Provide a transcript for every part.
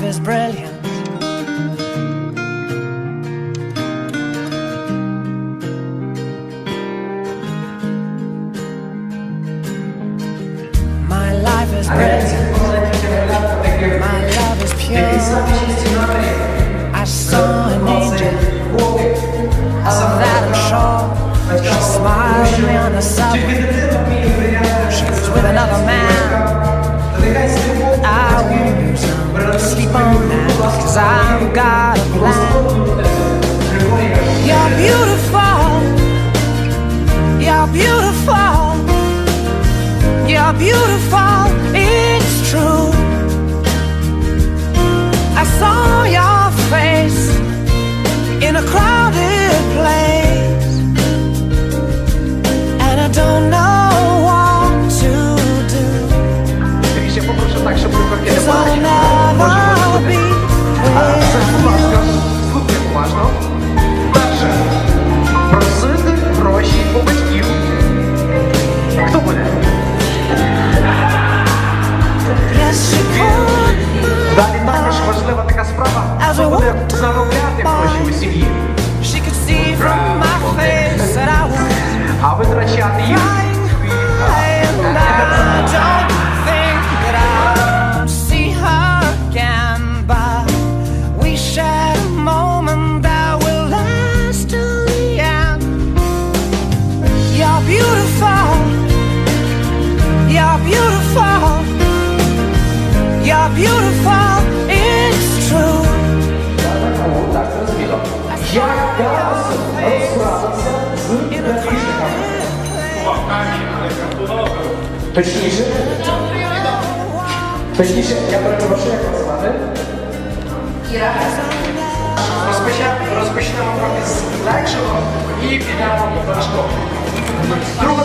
life is brilliant. My life is brilliant. My love is pure. I saw an angel. Of that I'm sure. She smiled at me on the subway. I've got a plan. You're beautiful. You're beautiful. You're beautiful. It's true. I saw your face in a crowded place, and I don't know what to do. Справа. Хто буде заробляти гроші у сім'ї, She could see from my face that I was а витрачати їх. Pyszniejszy? Pyszniejszy? Ja proszę, jak was mamy? Kira. Rozmyślałam trochę z Lekszą i wiedziałam o Blaszką. Druga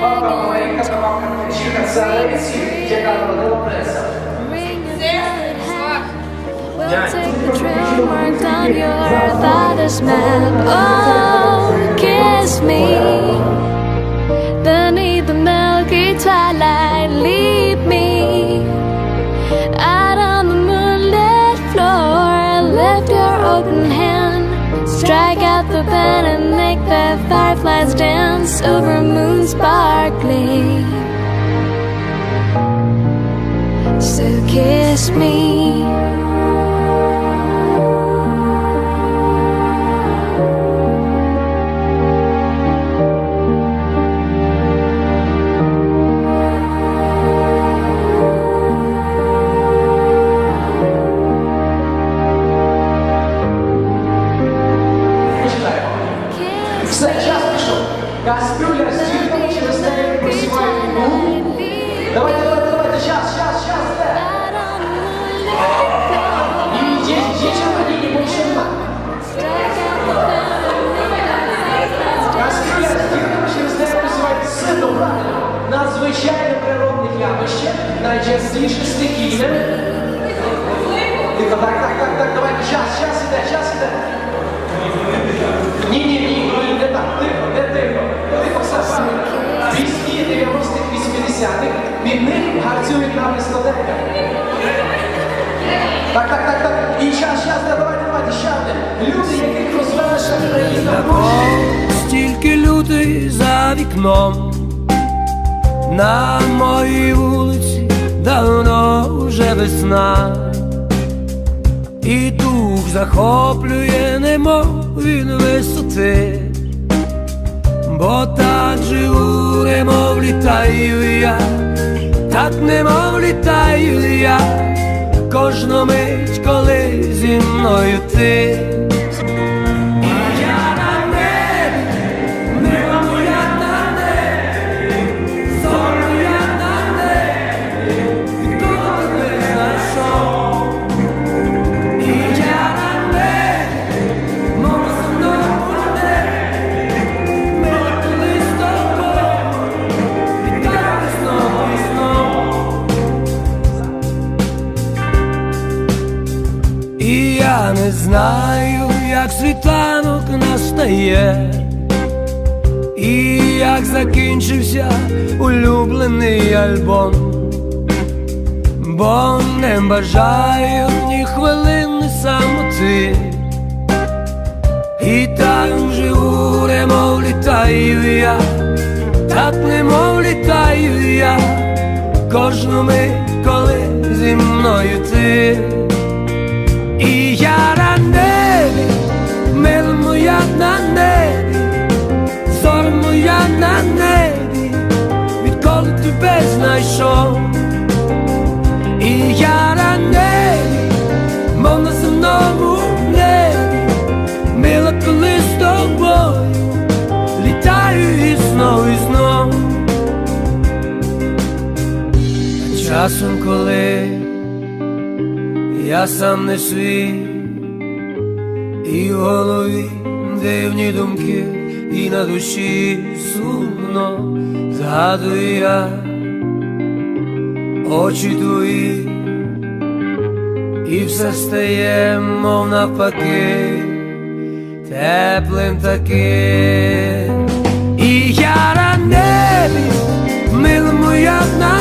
Mamma Marinka Kamakana Kachina Sarah Missy, Jekana Vadela Presa. We'll take the trail marked on your father's map. Oh, kiss me. The fireflies dance over moon sparkling. So kiss me. Них гарцюють на. Так, так, так, так. І час, да, давайте, давайте, ще. Люди, яких розвелася країна гроші. Стільки людей за вікном, на моїй вулиці давно вже весна, і дух захоплює, немов він висоти, бо так живу, немов літаю я, так немов літаю я, кожну мить, коли зі мною ти. Знаю, як світанок настає, і як закінчився улюблений альбом, бо не бажаю ні хвилини самоти, і так живу, немов літаю я, так немов літаю я, кожну мить, коли зі мною ти. І я часом коли я сам не свій, і в голові дивні думки, і на душі сумно згадую я очі твої, і все стає, мов навпаки, теплим таким. І я на небі, мила моя на небі,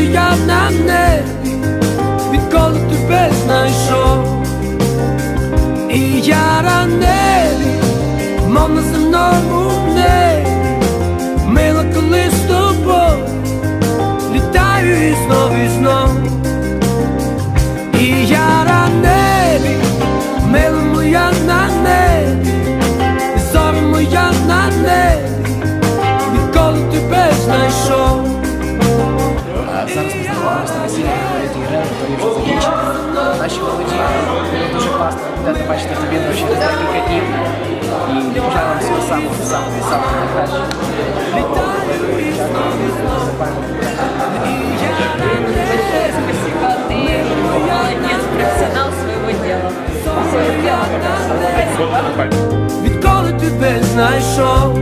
зоря моя на небі, відколи тебе знайшов. І я на небі, мов на земному Закінчили. Наші молоді дуже класно. Будете бачити тобі через декілька днів. І бажаю вам всього самого, самого, самого найкращого. Відколи тебе знайшов